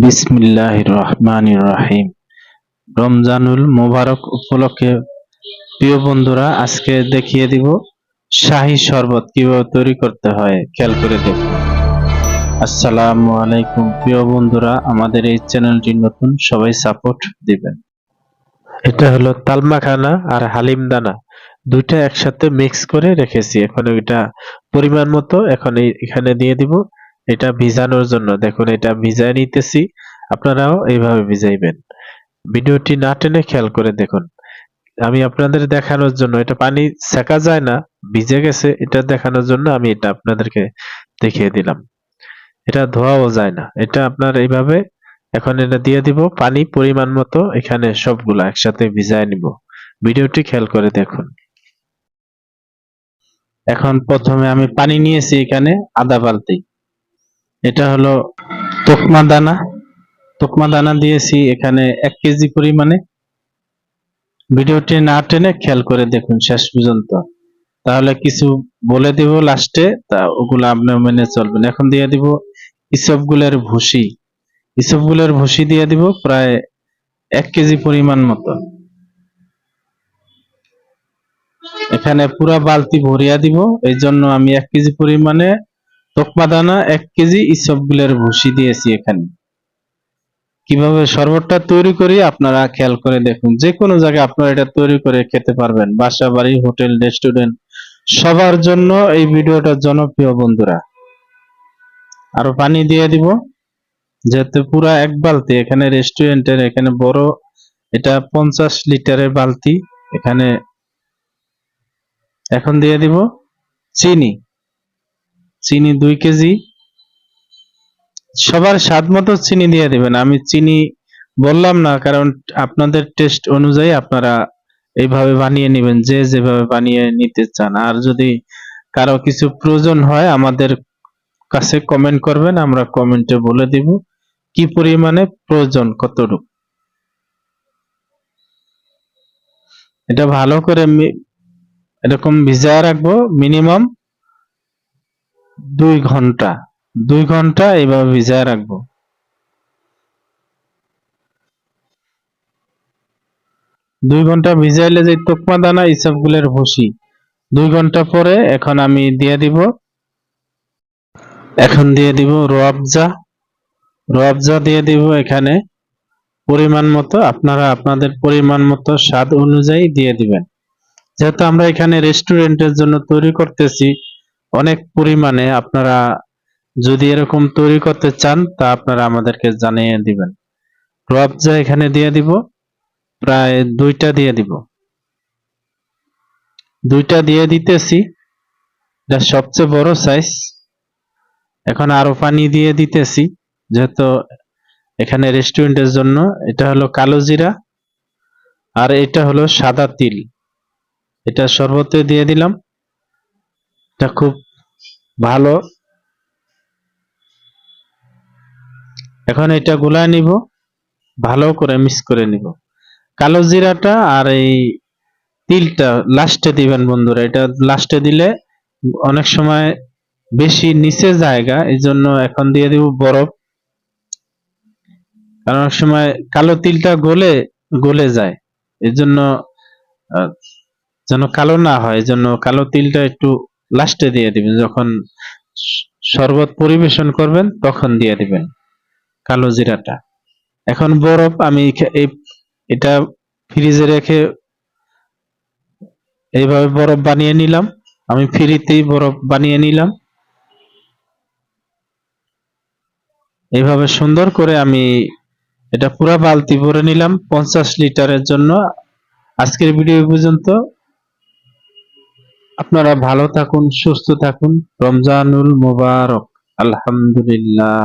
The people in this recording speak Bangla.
বিসমিল্লাহ রহমান রহিম। রমজানুল মোবারক উপলক্ষে প্রিয় বন্ধুরা, আজকে দেখিয়ে দিব শাহী শরবত কীভাবে তৈরি করতে হয়। খেয়াল করে দেখুন। আসসালামু আলাইকুম প্রিয় বন্ধুরা, আমাদের এই চ্যানেলটি নতুন, সবাই সাপোর্ট দিবেন। এটা হলো তালমাখানা আর হালিম দানা দুইটা একসাথে মিক্স করে রেখেছি। এখন এটা পরিমাণ মতো এখন এখানে দিয়ে দিব এটা ভিজানোর জন্য। দেখুন, এটা ভিজায় নিতেছি। আপনারাও এইভাবে ভিজাইবেন। ভিডিওটি না টেনে খেয়াল করে দেখুন। আমি আপনাদের দেখানোর জন্য, এটা পানি সেকা যায় না, ভিজে গেছে, এটা দেখানোর জন্য আমি এটা আপনাদেরকে দেখিয়ে দিলাম। এটা ধোয়াও যায় না। এটা আপনার এইভাবে, এখন এটা দিয়ে দিব, পানি পরিমাণ মতো এখানে সবগুলা একসাথে ভিজায় নিব। ভিডিওটি খেয়াল করে দেখুন। এখন প্রথমে আমি পানি নিয়েছি এখানে আধা বালতি। এটা হলো তোকমা দানা। তোকমা দানা দিয়েছি এখানে এক কেজি পরিমাণে। ভিডিওটি না টেনে খেয়াল করে দেখুন শেষ পর্যন্ত। তাহলে কিছু বলে দিব লাস্টে, তা ওগুলো আপনি মেনে চলবেন। এখন দিয়ে দিব ইসবগুলের ভুসি। ইসবগুলের ভুসি দিয়ে দিব প্রায় এক কেজি পরিমাণ মতো। এখানে পুরা বালতি ভরিয়া দিব। এই জন্য আমি এক কেজি পরিমাণে তোকমা দানা এক কেজি ইসবগুলের ভুসি দিয়েছি এখানে। কীভাবে শরবতটা তৈরি করি আপনারা খেয়াল করে দেখুন। যে কোনো জায়গায় আপনারা এটা তৈরি করে খেতে পারবেন। বাসা, বাড়ি, হোটেল, রেস্টুরেন্ট, সবার জন্য এই ভিডিওটা জনপ্রিয় বন্ধুরা। আরও পানি দিয়ে দিব। যেহেতু পুরা এক বালতি, এখানে রেস্টুরেন্টের এখানে বড় এটা পঞ্চাশ লিটারের বালতি। এখানে এখন দিয়ে দিব চিনি। চিনি দুই কেজি। সবার স্বাদ মতো চিনি দিয়ে দিবেন। আমি চিনি বললাম না, কারণ আপনাদের টেস্ট অনুযায়ী আপনারা এইভাবে বানিয়ে নেবেন, যে যেভাবে বানিয়ে নিতে চান। আর যদি কারও কিছু প্রয়োজন হয়, আমাদের কাছে কমেন্ট করবেন, আমরা কমেন্টে বলে দিব কি পরিমাণে প্রয়োজন, কতটুকু। এটা ভালো করে এরকম ভিজায় রাখব মিনিমাম দুই ঘণ্টা। দুই ঘণ্টা এইভাবে ভিজায় রাখব। দুই ঘণ্টা ভিজাইলে যে তোকমা দানা ইসবগুলের ভুসি। দুই ঘণ্টা পরে এখন আমি দিয়ে দিব। এখন দিয়ে দিব রোয়াবজা রোয়াবজা দিয়ে দিব এখানে। পরিমাণ মতো, আপনারা আপনাদের পরিমাণ মতো স্বাদ অনুযায়ী দিয়ে দিবেন। যেহেতু আমরা এখানে রেস্টুরেন্টের জন্য তৈরি করতেছি অনেক পরিমাণে আপনারা যদি এরকম তৈরি করতে চান, তা আপনারা আমাদেরকে জানিয়ে দিবেন। রোয়াবজা এখানে দিয়ে দিব, প্রায় দুইটা দিয়ে দিব। দুইটা দিয়ে দিতেছি। এটা সবচেয়ে বড় সাইজ এখন আরও পানি দিয়ে দিতেছি, যেহেতু এখানে রেস্টুরেন্টের জন্য। এটা হলো কালো জিরা, আর এটা হলো সাদা তিল। এটা শরবতে দিয়ে দিলাম। এটা খুব ভালো। এখন এটা গুলায় নিব ভালো করে মিক্স করে নিব। কালো জিরাটা আর এই তিলটা লাস্টে দিবেন বন্ধুরা এটা লাস্টে দিলে অনেক সময় বেশি নিচে জায়গা এই জন্য এখন দিয়ে দিব বরফ। কারণ অনেক সময় কালো তিলটা গলে গলে যায় এই জন্য আহ, যেন কালো না হয় এই জন্য কালো তিলটা একটু লাস্টে দিয়ে দিবেন। যখন শরবত পরিবেশন করবেন, তখন দিয়ে দিবেন কালো জিরাটা। এখন বরফ আমি এটা ফ্রিজে রেখে এইভাবে বরফ বানিয়ে নিলাম। আমি ফ্রিতেই বরফ বানিয়ে নিলাম। এইভাবে সুন্দর করে আমি এটা পুরা বালতি ভরে নিলাম। পঞ্চাশ লিটারের জন্য। আজকের ভিডিও পর্যন্ত। আপনারা ভালো থাকুন সুস্থ থাকুন। রমজানুল মোবারক। আলহামদুলিল্লাহ।